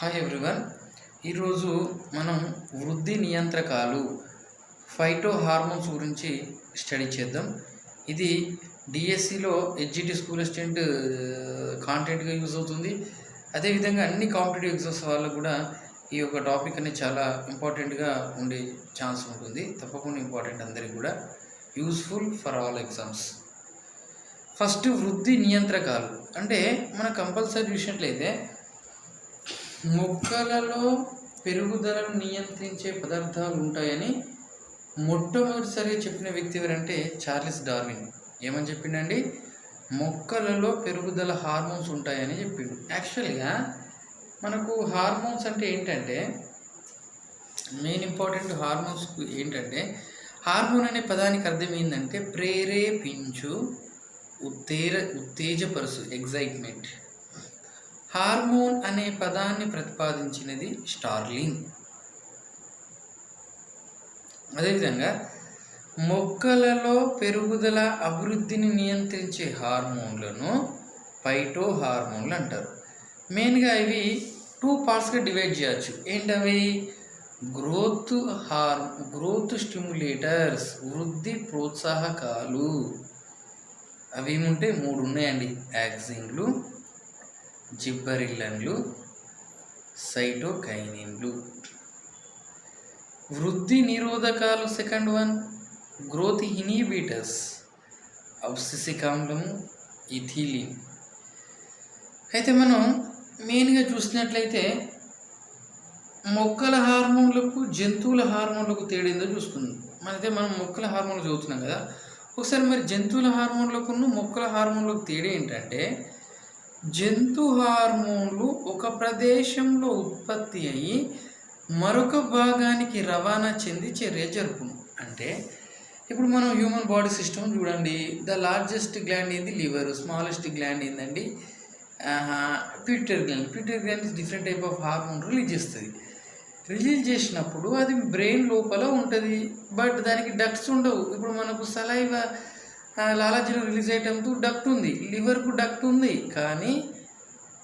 Hi everyone. ఈరోజు మనం వృద్ధి నియంత్రకాలు ఫైటో హార్మోన్స్ గురించి స్టడీ చేద్దాం. ఇది డిఎస్సిలో హెచ్జిటి స్కూల్ అసిస్టెంట్ కాంటెంట్గా యూజ్ అవుతుంది. అదేవిధంగా అన్ని కాంపిటేటివ్ ఎగ్జామ్స్ వాళ్ళకు కూడా ఈ యొక్క టాపిక్ అనేది చాలా ఇంపార్టెంట్గా ఉండే ఛాన్స్ ఉంటుంది. తప్పకుండా ఇంపార్టెంట్ అందరికి కూడా. Useful for all exams. First వృద్ధి నియంత్రకాలు. అంటే మన కంపల్సరీ చూసినట్లయితే మొక్కలలో పెరుగుదలను నియంత్రించే పదార్థాలు ఉంటాయని మొట్టమొదటిసారి చెప్పిన వ్యక్తి ఎవరంటే చార్లెస్ డార్విన్. ఏమని చెప్పిండండి? మొక్కలలో పెరుగుదల హార్మోన్స్ ఉంటాయని చెప్పిండు. యాక్చువల్గా మనకు హార్మోన్స్ అంటే ఏంటంటే మెయిన్ ఇంపార్టెంట్ హార్మోన్స్ ఏంటంటే హార్మోన్ అనే పదానికి అర్థం ఏంటంటే ప్రేరేపించు ఉత్తేజ ఉత్తేజపరుసు ఎగ్జైట్మెంట్ హార్మోన్ అనే పదాన్ని ప్రతిపాదించినది స్టార్లింగ్. అదేవిధంగా మొక్కలలో పెరుగుదల అభివృద్ధిని నియంత్రించే హార్మోన్లను పైటో హార్మోన్లు అంటారు. మెయిన్గా ఇవి టూ పార్ట్స్గా డివైడ్ చేయొచ్చు. ఏంటవి? గ్రోత్ హార్ గ్రోత్ స్టిమ్యులేటర్స్ వృద్ధి ప్రోత్సాహకాలు. అవి ఏముంటే మూడు ఉన్నాయండి యాక్సిన్లు జిబ్బరిల్లన్లు సైటోకైనిన్లు. వృద్ధి నిరోధకాలు second one growth inhibitors abscisic ethylene. అయితే మనం మెయిన్గా చూసినట్లయితే మొక్కల హార్మోన్లకు జంతువుల హార్మోన్లకు తేడేందో ఏందో చూసుకుందాం. మనైతే మనం మొక్కల హార్మోన్లు చదువుతున్నాం కదా. ఒకసారి మరి జంతువుల హార్మోన్లకు మొక్కల హార్మోన్లకు తేడా ఏంటంటే జంతు హార్మోన్లు ఒక ప్రదేశంలో ఉత్పత్తి అయ్యి మరొక భాగానికి రవాణా చెంది చర్య జరుపును. అంటే ఇప్పుడు మనం హ్యూమన్ బాడీ సిస్టమ్ చూడండి ద లార్జెస్ట్ గ్లాండ్ ఏంది? లివర్ స్మాలెస్ట్ గ్లాండ్ ఏందండి? Pituitary gland pituitary gland different type of hormone release చేస్తుంది. రిలీజ్ చేసినప్పుడు అది బ్రెయిన్ లోపల ఉంటుంది. బట్ దానికి డక్ట్స్ ఉండవు. ఇప్పుడు మనకు సలైవ లాలాజలం రిలీజ్ అయ్యేటప్పుడు డక్ట్ ఉంది లివర్కు డక్ట్ ఉంది కానీ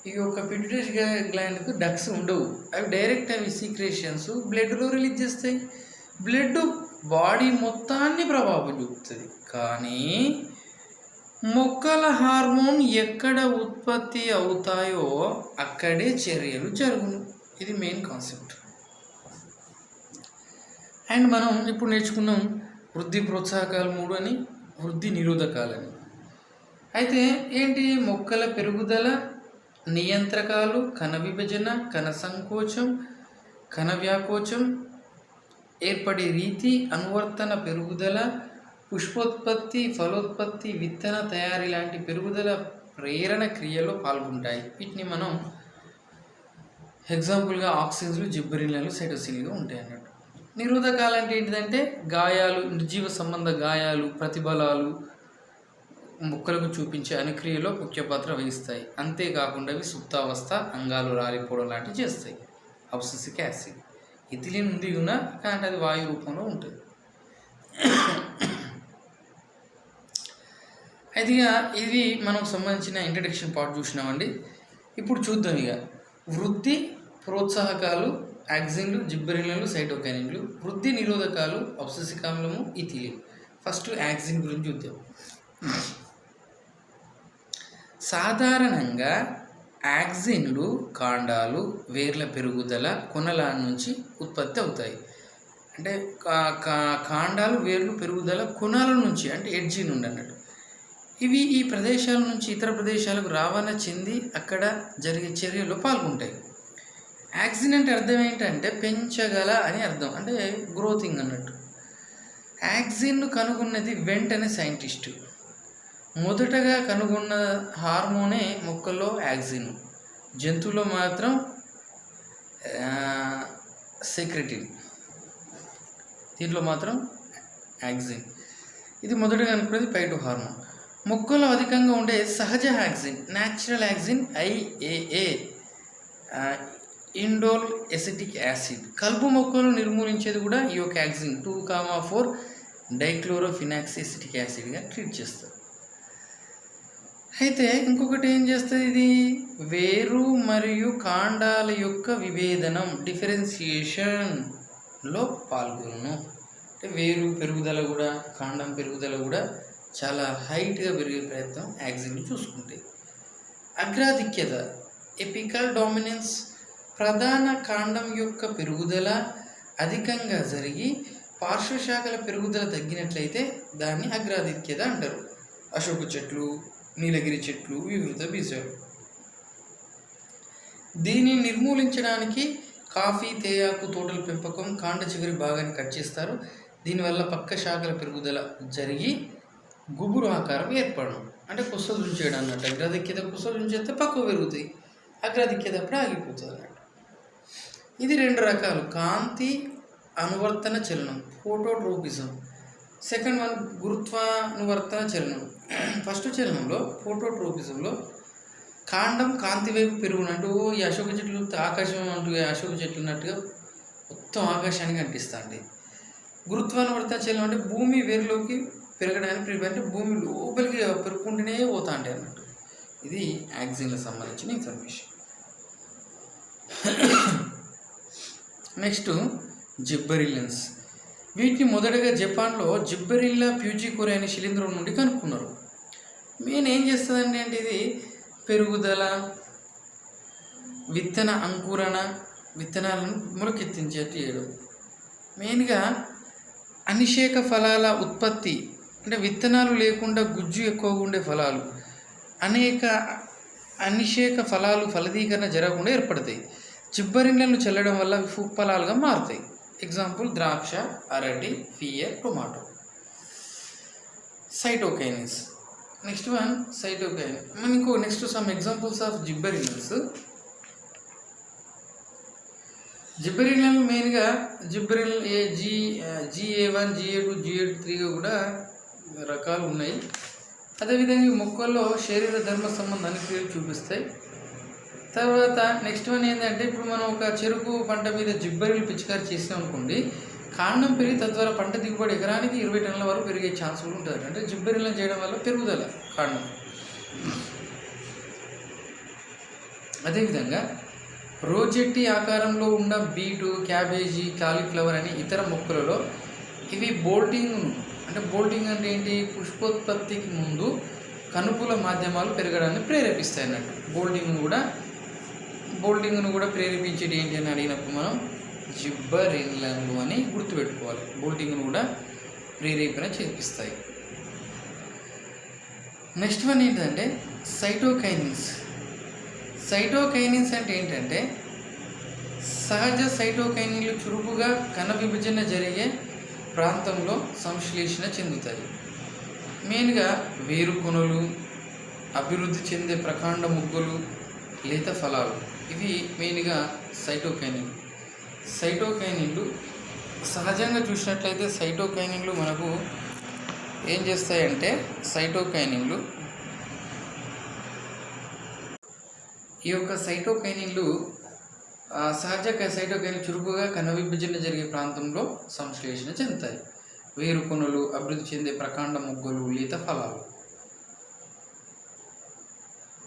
ఈ యొక్క పిట్యూటరీ గ్లాండ్కు డక్స్ ఉండవు. అవి డైరెక్ట్ అవి సీక్రేషన్స్ బ్లడ్లో రిలీజ్ చేస్తాయి. బ్లడ్ బాడీ మొత్తాన్ని ప్రభావం చూపుతుంది. కానీ మొక్కల హార్మోన్ ఎక్కడ ఉత్పత్తి అవుతాయో అక్కడే చర్యలు జరుగును. ఇది మెయిన్ కాన్సెప్ట్ అండ్ మనం ఇప్పుడు నేర్చుకున్నాం వృద్ధి ప్రోత్సాహకాలు మూడు అని. వృద్ధి నిరోధకాలని అయితే ఏంటి మొక్కల పెరుగుదల నియంత్రకాలు కణ విభజన కణ సంకోచం కణ వ్యాకోచం ఏర్పడే రీతి అనువర్తన పెరుగుదల పుష్పోత్పత్తి ఫలోత్పత్తి విత్తన తయారీ లాంటి పెరుగుదల ప్రేరణ క్రియలో పాల్గొంటాయి. వీటిని మనం ఎగ్జాంపుల్గా ఆక్సిజన్లు జిబ్బరిన్లు సైటోసిన్లుగా ఉంటాయి అన్నట్టు నిరోధకాలు అంటే ఏంటిదంటే గాయాలు నిర్జీవ సంబంధ గాయాలు ప్రతిబలాలు మొక్కలకు చూపించే అనుక్రియలో ముఖ్య పాత్ర వహిస్తాయి. అంతేకాకుండా అవి సుప్తావస్థ అంగాలు రాలిపోవడం లాంటివి చేస్తాయి. Abscisic acid. ఇథిలిన్ ఉంది ఉన్న కానీ అది వాయు రూపంలో ఉంటుంది. అయితే ఇక ఇది మనకు సంబంధించిన ఇంట్రడక్షన్ పార్ట్ చూసినామండి. ఇప్పుడు చూద్దాం ఇక. వృద్ధి ప్రోత్సాహకాలు యాక్సిన్లు జిబ్బరిన్లు సైటోకైనిన్లు వృద్ధి నిరోధకాలు అబ్ససికామ్లము ఇథిలిన్ ఫస్ట్ యాక్సిన్ గురించి చూద్దాం. సాధారణంగా యాక్సిన్లు కాండాలు వేర్ల పెరుగుదల కొనల నుంచి ఉత్పత్తి అవుతాయి. అంటే కాండాలు వేర్లు పెరుగుదల కొనాల నుంచి అంటే ఎడ్జి నుండి అన్నట్టు. ఇవి ఈ ప్రదేశాల నుంచి ఇతర ప్రదేశాలకు రవాణా చెంది అక్కడ జరిగే చర్యలో పాల్గొంటాయి. యాక్సిడెంట్ అర్థం ఏంటంటే పెంచగల అని అర్థం. అంటే గ్రోతింగ్ అన్నట్టు. యాక్సిన్ను కనుగొన్నది వెంటనే సైంటిస్టు. మొదటగా కనుగొన్న హార్మోనే మొక్కల్లో యాక్సిన్. జంతువులో మాత్రం సెక్రెటిన్. దీంట్లో మాత్రం యాక్సిన్. ఇది మొదటగా అనుకునేది పైటు హార్మోన్. మొక్కలో అధికంగా ఉండే సహజ auxin natural auxin IAA indole acetic acid. కలుపు మొక్కలు నిర్మూలించేది కూడా ఈ యొక్క auxin two comma four dichlorophenoxy acetic యాసిడ్గా treat చేస్తారు. అయితే ఇంకొకటి ఏం చేస్తుంది ఇది? వేరు మరియు కాండాల యొక్క విభేదనం డిఫరెన్సియేషన్లో పాల్గొను. అంటే వేరు పెరుగుదల కూడా కాండం పెరుగుదల కూడా చాలా హైట్గా పెరిగే ప్రయత్నం యాక్సిన్లు చూసుకుంటాయి అగ్రాధిక్యత ఎపికల్ డామినెన్స్ ప్రధాన కాండం యొక్క పెరుగుదల అధికంగా జరిగి పార్శ్వశాఖల పెరుగుదల తగ్గినట్లయితే దాన్ని అగ్రాధిక్యత అంటారు. అశోక చెట్లు నీలగిరి చెట్లు వివృత బీజాలు. దీన్ని నిర్మూలించడానికి కాఫీ తేయాకు తోటల పెంపకం కాండ చివరి భాగాన్ని కట్ చేస్తారు. దీనివల్ల పక్క శాఖల పెరుగుదల జరిగి గుబురు ఆకారం ఏర్పడడం. అంటే కుసలు చేయడం అన్నట్టు. అగ్రాధిక్యత కుసలు ఉంచేస్తే పక్కకు పెరుగుతాయి. అగ్రాధిక్యత అప్పుడు ఆగిపోతుంది అన్నట్టు. ఇది రెండు రకాలు. కాంతి అనువర్తన చలనం ఫోటోట్రోపిజం. సెకండ్ వన్ గురుత్వానువర్తన చలనం. ఫస్ట్ చలనంలో ఫోటోట్రోపిజంలో కాండం కాంతి వైపు పెరుగునంటూ ఈ అశోక చెట్లు ఆకాశం అంటూ అశోక చెట్లు ఉన్నట్టుగా మొత్తం ఆకాశానికి అంటిస్తుంది గురుత్వానువర్తన చలనం అంటే భూమి వేరులోకి పెరగడానికి ప్రిపేర్ అంటే భూమి లోపలికి పెరుగుకుంటూనే పోతా ఉంటాయి అన్నట్టు. ఇది యాక్సిన్లకు సంబంధించిన ఇన్ఫర్మేషన్. నెక్స్ట్ జిబ్బరిల్లెన్స్ వీటిని మొదటగా జపాన్లో జిబ్బరిల్లా ప్యూజికోరి అనే శిలీంధ్రం నుండి కనుక్కున్నారు. మెయిన్ ఏం చేస్తుందండి అంటే ఇది పెరుగుదల విత్తన అంకురణ విత్తనాలను మొలకెత్తించేట్టు చేయడం. మెయిన్గా అనిషేక ఫలాల ఉత్పత్తి అంటే విత్తనాలు లేకుండా గుజ్జు ఎక్కువగా ఉండే ఫలాలు అనేక అనిషేక ఫలాలు ఫలదీకరణ జరగకుండా ఏర్పడతాయి. చిబ్బరిళ్ళను చల్లడం వల్ల అవి ఫలాలుగా మారుతాయి. ఎగ్జాంపుల్ ద్రాక్ష అరటి pear tomato. Cytokinins next one cytokinin మనకు next some examples of gibberellins gibberellin మెయిన్గా gibberellin A G GA one GA two GA త్రీగా కూడా రకాలు ఉన్నాయి. అదేవిధంగా ఈ మొక్కల్లో శరీర ధర్మ సంబంధాన్ని క్రియలు చూపిస్తాయి. తర్వాత నెక్స్ట్ వన్ ఏంటంటే ఇప్పుడు మనం ఒక చెరుకు పంట మీద జిబ్బరిలు పిచికారి చేసాం అనుకోండి కాండం పెరిగి తద్వారా పంట దిగుబడి ఎకరానికి ఇరవై టన్నుల వరకు పెరిగే ఛాన్స్ కూడా ఉంటుంది అంటే జిబ్బరిలను చేయడం వల్ల పెరుగుదల కాండం. అదేవిధంగా రోజెట్టి ఆకారంలో ఉన్న బీటు క్యాబేజీ కాలీఫ్లవర్ అని ఇతర మొక్కలలో ఇవి బోల్టింగ్ అంటే బోల్టింగ్ అంటే ఏంటి? పుష్పోత్పత్తికి ముందు కనుపుల మాధ్యమాలు పెరగడాన్ని ప్రేరేపిస్తాయి అన్నట్టు. బోల్టింగ్ కూడా బోల్టింగ్ను కూడా ప్రేరేపించేది ఏంటి అని అడిగినప్పుడు మనం జిబ్బరిన్లను అని గుర్తుపెట్టుకోవాలి. బోల్టింగ్ను కూడా ప్రేరేపణ చేపిస్తాయి. నెక్స్ట్ వన్ ఏంటంటే సైటోకైనిన్స్. సైటోకైనిన్స్ అంటే ఏంటంటే సహజ సైటోకైనిన్లు చురుకుగా కణ విభజన జరిగే ప్రాంతంలో సంశ్లేషణ చెందుతాయి. మెయిన్గా వేరుకొనలు అభివృద్ధి చెందే ప్రకాండ ముగ్గులు లేత ఫలాలు. ఇవి మెయిన్గా సైటోకైనిన్ సైటోకైనిన్లు సహజంగా చూసినట్లయితే సైటోకైనిన్లు మనకు ఏం చేస్తాయంటే సైటోకైనిన్లు ఈ యొక్క సైటోకైనిన్లు సహజ సైటోకైన్ చురుకుగా కన్న విభజన జరిగే ప్రాంతంలో సంశ్లేషణ చెందుతాయి. వేరుకొనులు అభివృద్ధి చెందే ప్రకాండ మొగ్గలు లేత ఫలాలు.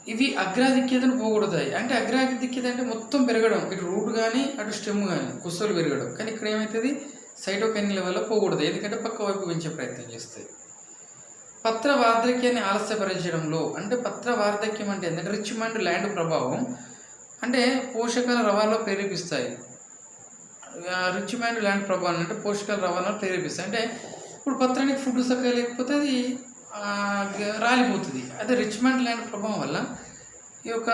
ఇవి అగ్రాధిక్యతను పోగొడతాయి. అంటే అగ్రాధిక్యత అంటే మొత్తం పెరగడం. ఇటు రూట్ కానీ అటు స్టెమ్ కానీ కుස්සలు పెరగడం. కానీ ఇక్కడ ఏమవుతుంది సైటోకైనిల వల్ల పోకూడదు ఎందుకంటే పక్క వైపు పెంచే ప్రయత్నం చేస్తాయి. పత్ర వార్ధక్యాన్ని ఆలస్యపరచడంలో అంటే పత్ర వార్ధక్యం అంటే ఏంటంటే రిచ్మండ్ ల్యాండ్ ప్రభావం అంటే పోషకాల రవాణాలో ప్రేరేపిస్తాయి. రిచ్మెంట్ ల్యాండ్ ప్రభావం అంటే పోషకాల రవాణాలో ప్రేరేపిస్తాయి. అంటే ఇప్పుడు పత్రానికి ఫుడ్ సక్కగా లేకపోతే అది రాలిపోతుంది. అదే రిచ్మెంట్ ల్యాండ్ ప్రభావం వల్ల ఈ యొక్క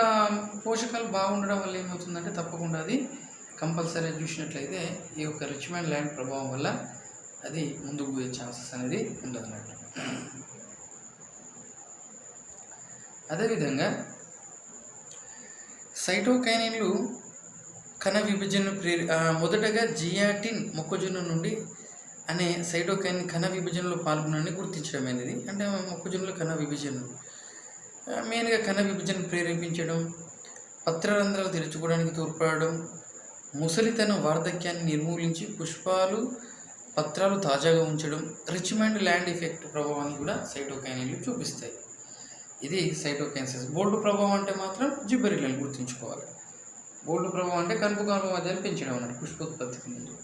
పోషకాలు బాగుండడం వల్ల ఏమవుతుందంటే తప్పకుండా అది కంపల్సరీ చూసినట్లయితే ఈ యొక్క రిచ్మెంట్ ల్యాండ్ ప్రభావం వల్ల అది ముందుకు పోయే ఛాన్సెస్ అనేది ఉండదు అన్నట్టు అదేవిధంగా సైటోకైనిన్లు కణ విభజనను ప్రేరి మొదటగా జియాటిన్ మొక్కజొన్న నుండి అనే సైటోకైన్ కణ విభజనలో పాల్గొనని గుర్తించడం అనేది అంటే మొక్కజొన్నలో కణ విభజన. మెయిన్గా కణ విభజన ప్రేరేపించడం పత్రరంధ్రాలు తెరుచుకోవడానికి తోడ్పడడం ముసలితన వార్ధక్యాన్ని నిర్మూలించి పుష్పాలు పత్రాలు తాజాగా ఉంచడం రిచ్మెండ్ ల్యాండ్ ఎఫెక్ట్ ప్రభావాన్ని కూడా సైటోకైనిన్లు చూపిస్తాయి. ఇది సైటోకైన్సెస్. బోల్డ్ ప్రభావం అంటే మాత్రం జిబ్బరిలను గుర్తుంచుకోవాలి. బోల్డ్ ప్రభావం అంటే కనుపు కనుపు మధ్యలో పెంచడం అన్నట్టు పుష్పోత్పత్తికి ముందు.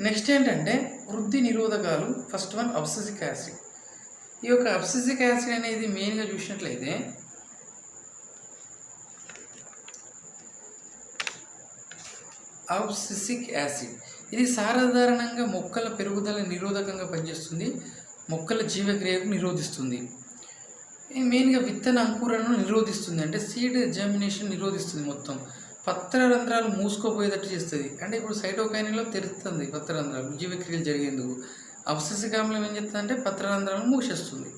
నెక్స్ట్ ఏంటంటే వృద్ధి నిరోధకాలు ఫస్ట్ వన్ అబ్సెసిక్ యాసిడ్ ఈ యొక్క అబ్సెసిక్ యాసిడ్ అనేది మెయిన్గా చూసినట్లయితే అబ్సిసిక్ యాసిడ్ ఇది సాధారణంగా మొక్కల పెరుగుదల నిరోధకంగా పనిచేస్తుంది. మొక్కల జీవక్రియకు నిరోధిస్తుంది. మెయిన్గా విత్తన అంకురణను నిరోధిస్తుంది. అంటే సీడ్ జర్మినేషన్ నిరోధిస్తుంది మొత్తం. పత్ర రంధ్రాలు మూసుకోపోయేటట్టు చేస్తుంది. అంటే ఇప్పుడు సైటోకైన్లో తెరుస్తుంది పత్ర రంధ్రాలు జీవక్రియలు జరిగేందుకు. అబ్సెసిక్ ఆమ్లం ఏం చేస్తుందంటే పత్ర రంధ్రాలను మూసేస్తుంది.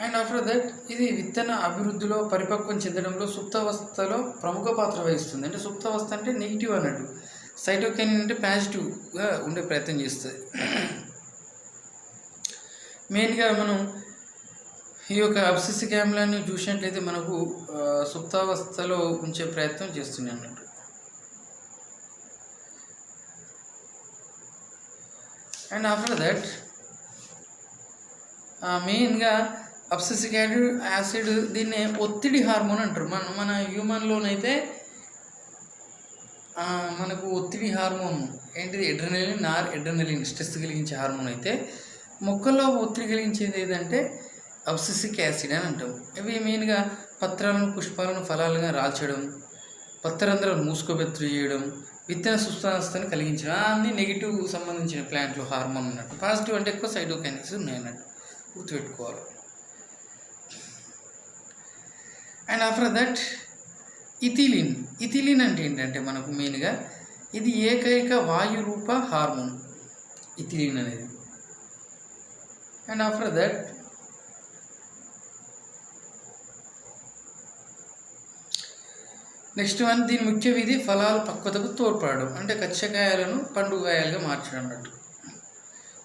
అండ్ ఆఫ్టర్ దట్ ఇది విత్తన అభివృద్ధిలో పరిపక్వం చెందడంలో సుప్తావస్థలో ప్రముఖ పాత్ర వహిస్తుంది. అంటే సుప్తావస్థ అంటే నెగిటివ్ అన్నట్టు. సైటోకైన్ అంటే పాజిటివ్గా ఉండే ప్రయత్నం చేస్తుంది. మెయిన్గా మనం ఈ యొక్క అబ్సిస్ ఆమ్లాన్ని చూసినట్లయితే మనకు సుప్తావస్థలో ఉంచే ప్రయత్నం చేస్తుంది అన్నట్టు అండ్ ఆఫ్టర్ దట్ మెయిన్గా అబ్సిసిక్ యాసిడ్ దీన్ని ఒత్తిడి హార్మోన్ అంటారు. మన మన హ్యూమన్లోనైతే మనకు ఒత్తిడి హార్మోన్ ఏంటిది? ఎడ్రనలిన్ నార్ ఎడ్రనలిన్ స్ట్రెస్ కలిగించే హార్మోన్ అయితే మొక్కల్లో ఒత్తిడి కలిగించేది ఏదంటే అబ్సిసిక్ యాసిడ్ అని అంటాం. ఇవి మెయిన్గా పత్రాలను పుష్పాలను ఫలాలుగా రాల్చడం పత్రరంధ్రాలు మూసుకోబెత్తులు చేయడం విత్తన సుస్థావస్థను కలిగించడం అన్ని నెగిటివ్ సంబంధించిన ప్లాంట్లు హార్మోన్ అన్నట్టు పాజిటివ్ అంటే ఎక్కువ సైటోకైనిక్స్ ఉన్నాయి అన్నట్టు గుర్తుపెట్టుకోవాలి. And after that ethylene. Ethylene అంటే ఏంటంటే మనకు మెయిన్గా ఇది ఏకైక వాయు రూప హార్మోన్ ఇథిలిన్ అనేది. And after that next one దీని ముఖ్య విధి ఫలాలు పక్వతకు తోడ్పడడం అంటే కచ్చకాయలను పండుగాయాలుగా మార్చడం అన్నట్టు.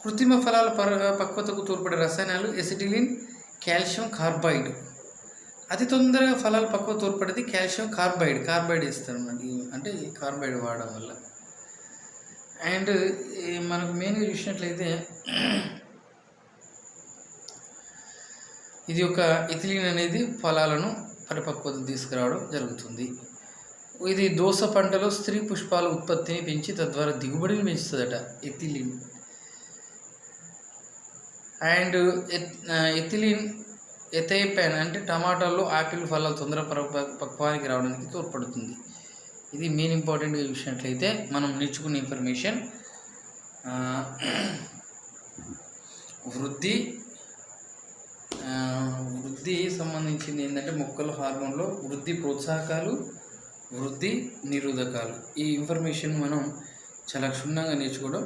కృత్రిమ ఫలాల పర పక్వతకు తోడ్పడే రసాయనాలు ఎసిటిలిన్ కాల్షియం కార్బైడ్. అతి తొందరగా ఫలాలు పక్వ తోడ్పడేది కాల్షియం కార్బైడ్. కార్బైడ్ ఇస్తారు మనకి అంటే ఈ కార్బైడ్ వాడడం వల్ల. అండ్ మనకు మెయిన్గా చూసినట్లయితే ఇది ఒక ఇథిలిన్ అనేది ఫలాలను పరిపక్వత తీసుకురావడం జరుగుతుంది. ఇది దోస పంటలో స్త్రీ పుష్పాల ఉత్పత్తిని పెంచి తద్వారా దిగుబడిని పెంచుతుందట ఎథిలిన్. అండ్ ఎథిలిన్ ఎథైపెన్ అంటే టమాటాలు ఆపిల్ ఫలాలు తొందర పక్వానికి రావడానికి తోడ్పడుతుంది. ఇది మెయిన్ ఇంపార్టెంట్గా చూసినట్లయితే మనం నేర్చుకున్న ఇన్ఫర్మేషన్. వృద్ధి వృద్ధి సంబంధించింది ఏంటంటే మొక్కల హార్మోన్లో వృద్ధి ప్రోత్సాహకాలు వృద్ధి నిరోధకాలు. ఈ ఇన్ఫర్మేషన్ మనం చాలా క్షుణ్ణంగా నేర్చుకోవడం